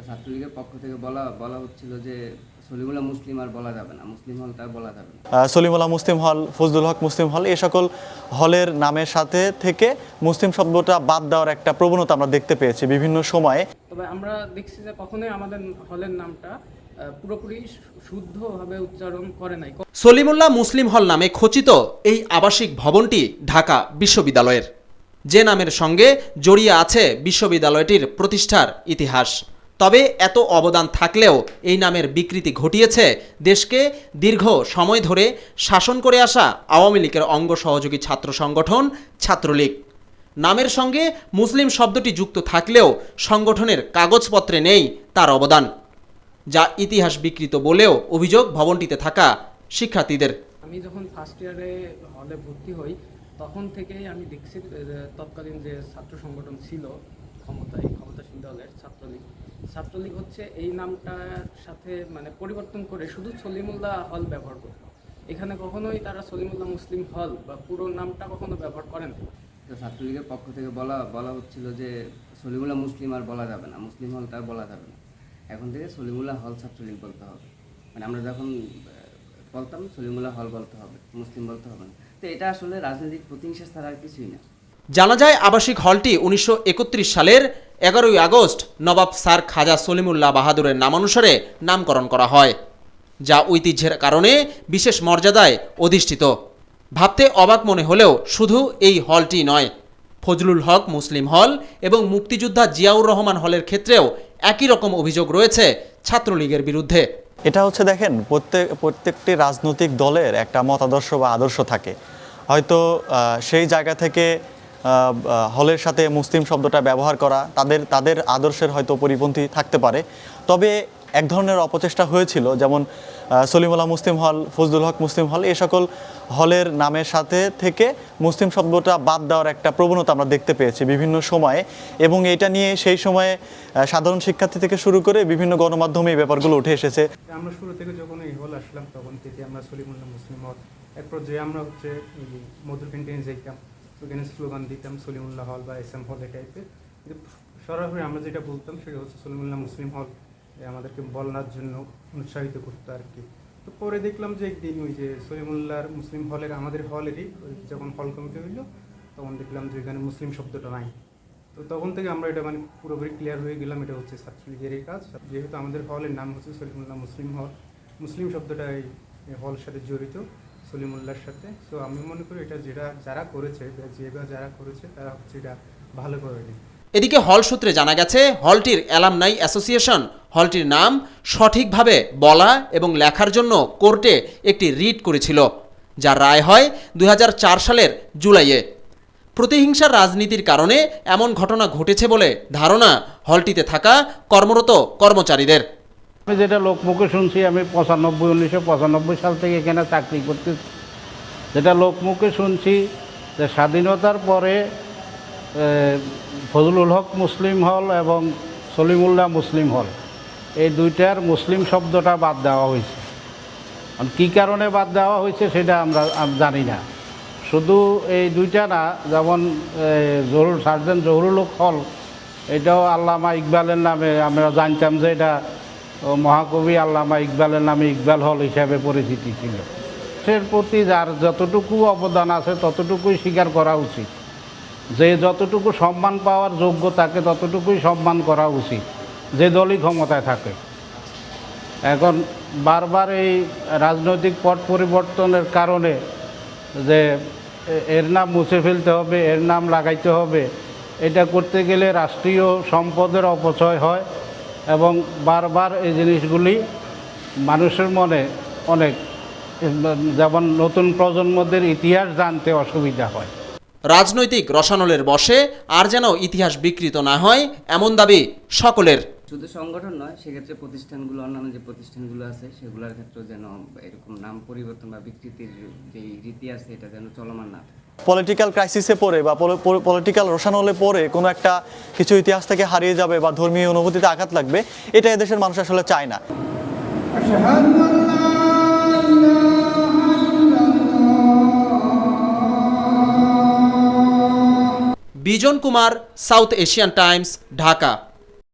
তো ছাত্রলীগের পক্ষ থেকে বলা বলা হচ্ছিল যে সলিমুল্লাহ মুসলিম আর বলা যাবে না। মুসলিম হল তার বলা যাবে না। সলিমুল্লাহ মুসলিম হল ফজলুল হক মুসলিম হল এই সকল হলের নামের সাথে থেকে মুসলিম শব্দটা বাদ দেওয়ার একটা প্রবণতা আমরা দেখতে পেয়েছি বিভিন্ন সময়ে। তবে আমরা দেখছি যে কখনোই আমাদের হলের নামটা পুরোপুরি শুদ্ধভাবে উচ্চারণ করে নাই। সলিমুল্লাহ মুসলিম হল নামে খচিত এই আবাসিক ভবনটি ঢাকা বিশ্ববিদ্যালয়ের। যে নামের সঙ্গে জড়িয়ে আছে বিশ্ববিদ্যালয়টির প্রতিষ্ঠার ইতিহাস। তবে এত অবদান থাকলেও এই নামের বিকৃতি ঘটিয়েছে দেশকে দীর্ঘ সময় ধরে শাসন করে আসা আওয়ামী লীগের অঙ্গ সহযোগী ছাত্র সংগঠন ছাত্রলীগ। নামের সঙ্গে মুসলিম শব্দটি যুক্ত থাকলেও সংগঠনের কাগজপত্রে নেই তার অবদান, যা ইতিহাস বিকৃত বলেও অভিযোগ ভবনটিতে থাকা শিক্ষার্থীদের। আমি যখন ফার্স্ট ইয়ারে হলে ভর্তি হই, তখন থেকেই আমি দেখছি তৎকালীন যে ছাত্র সংগঠন ছিল ক্ষমতায় দলের ছাত্রলীগ। ছাত্রলীগ হচ্ছে এই নামটার সাথে মানে পরিবর্তন করে শুধু সলিমুল্লাহ হল ব্যবহার করতো এখানে কখনোই তারা সলিমুল্লাহ মুসলিম হল বা পুরো নামটা কখনো ব্যবহার করেন তো ছাত্রলীগের পক্ষ থেকে বলা বলা হচ্ছিল যে সলিমুল্লাহ মুসলিম আর বলা যাবে না। মুসলিম হল তার বলা যাবে না। এখন থেকে সলিমুল্লাহ হল ছাত্রলীগ বলতে হবে। মানে আমরা যখন বলতাম সলিমুল্লাহ হল বলতে হবে, মুসলিম বলতে হবে না। তো এটা আসলে রাজনৈতিক প্রতিহিংসা ছাড়া আর কিছুই না। জানা যায়, আবাসিক হলটি উনিশশো একত্রিশ সালের এগারোই আগস্ট নবাব স্যার খাজা সলিমুল্লাহ বাহাদুরের নামানুসারে নামকরণ করা হয়, যা ঐতিহ্যের কারণে বিশেষ মর্যাদায় অধিষ্ঠিত। ভাবতে অবাক মনে হলেও শুধু এই হলটি নয়, ফজলুল হক মুসলিম হল এবং মুক্তিযোদ্ধা জিয়াউর রহমান হলের ক্ষেত্রেও একই রকম অভিযোগ রয়েছে ছাত্রলীগের বিরুদ্ধে। এটা হচ্ছে, দেখেন, প্রত্যেক, প্রত্যেকটি রাজনৈতিক দলের একটা মতাদর্শ বা আদর্শ থাকে। হয়তো সেই জায়গা থেকে হলের সাথে মুসলিম শব্দটা ব্যবহার করা, তাদের তাদের আদর্শের হয়তো পরিপন্থী থাকতে পারে। তবে এক ধরনের অপচেষ্টা হয়েছিল, যেমন সলিমুল্লাহ মুসলিম হল, ফজলুল হক মুসলিম হল এই সকল হলের নামের সাথে থেকে মুসলিম শব্দটা বাদ দেওয়ার একটা প্রবণতা আমরা দেখতে পেয়েছি বিভিন্ন সময়ে। এবং এটা নিয়ে সেই সময়ে সাধারণ শিক্ষার্থী থেকে শুরু করে বিভিন্ন গণমাধ্যমে এই ব্যাপারগুলো উঠে এসেছে। আমরা শুরু থেকে যখন এই হল আসলাম, তখন থেকে আমরা সলিমুল্লাহ মুসলিম হল। এরপর যে আমরা হচ্ছে মধুর ক্যান্টিনে যেতাম ওখানে স্লোগান দিতাম সলিমুল্লাহ হল বা এস এম হল এই টাইপের সরাসরি আমরা যেটা বলতাম সেটা হচ্ছে সলিমুল্লাহ মুসলিম হল আমাদেরকে বলার জন্য উৎসাহিত করতো আর কি। তো পরে দেখলাম যে একদিন ওই যে সলিমুল্লাহর মুসলিম হলের আমাদের হলেরই যখন হল কমিটি হইল, তখন দেখলাম যে এখানে মুসলিম শব্দটা নাই। তো তখন থেকে আমরা এটা মানে পুরোপুরি ক্লিয়ার হয়ে গেলাম, এটা হচ্ছে ছাত্রলীগের এই কাজ। যেহেতু আমাদের হলের নাম হচ্ছে সলিমুল্লাহ মুসলিম হল, মুসলিম শব্দটা এই হলের সাথে জড়িত। সলিমুল্লাহর সাথে। তো আমি মনে করি এটা যেটা যারা করেছে যে বা যারা করেছে, তারা হচ্ছে এটা ভালো করেনি। এদিকে হল সূত্রে জানা গেছে, হলটির অ্যালামনাই অ্যাসোসিয়েশন হলটির নাম সঠিকভাবে বলা এবং লেখার জন্য কোর্টে একটি রিট করেছিল, যার রায় হয় দুই হাজার চার সালের জুলাইয়ে। প্রতিহিংসার রাজনীতির কারণে এমন ঘটনা ঘটেছে বলে ধারণা হলটিতে থাকা কর্মরত কর্মচারীদের। আমি যেটা লোকমুখে শুনছি আমি পঁচানব্বই উনিশশো পঁচানব্বই সাল থেকে এখানে চাকরি করতে যেটা লোকমুখে শুনছি যে স্বাধীনতার পরে ফজলুল হক মুসলিম হল এবং সলিমুল্লাহ মুসলিম হল। এই দুইটার মুসলিম শব্দটা বাদ দেওয়া হয়েছে। কি কারণে বাদ দেওয়া হয়েছে সেটা আমরা জানি না। শুধু এই দুইটা না যেমন এ, জহুর সার্জেন্ট জহুরুল হক হল এটাও আল্লামা ইকবালের নামে আমরা জানতাম যে এটা মহাকবি আল্লামা ইকবালের নামে ইকবাল হল হিসাবে পরিচিতি ছিল। সের প্রতি যার যতটুকু অবদান আছে ততটুকুই স্বীকার করা উচিত। যে যতটুকু সম্মান পাওয়ার যোগ্য তাকে ততটুকুই সম্মান করা উচিত, যে দলই ক্ষমতায় থাকে। এখন বারবার এই রাজনৈতিক পট পরিবর্তনের কারণে যে এর নাম মুছে ফেলতে হবে, এর নাম লাগাইতে হবে, এটা করতে গেলে রাষ্ট্রীয় সম্পদের অপচয় হয়। এবং বারবার এই জিনিসগুলি মানুষের মনে অনেক যেমন নতুন প্রজন্মদের ইতিহাস জানতে অসুবিধা হয়। রাজনৈতিক রসানলের বসে আর যেন ইতিহাস বিকৃত না হয় এমন দাবি সকলের। শুধু সংগঠন নয় সেক্ষেত্রে প্রতিষ্ঠানগুলো অন্যান্য যে প্রতিষ্ঠানগুলো আছে সেগুলোর ক্ষেত্রেও যেন এরকম নাম পরিবর্তন বা বিকৃতির যে রীতি আছে এটা যেন চলমান না থাকে। পলিটিক্যাল ক্রাইসিসে পড়ে বা পলিটিক্যাল রোশানলে পড়ে কোনো একটা কিছু ইতিহাস থেকে হারিয়ে যাবে বা ধর্মীয় অনুভূতিতে আঘাত লাগবে, এটা এদেশের মানুষ আসলে চায় না। Bijan Kumar South Asian Times Dhaka.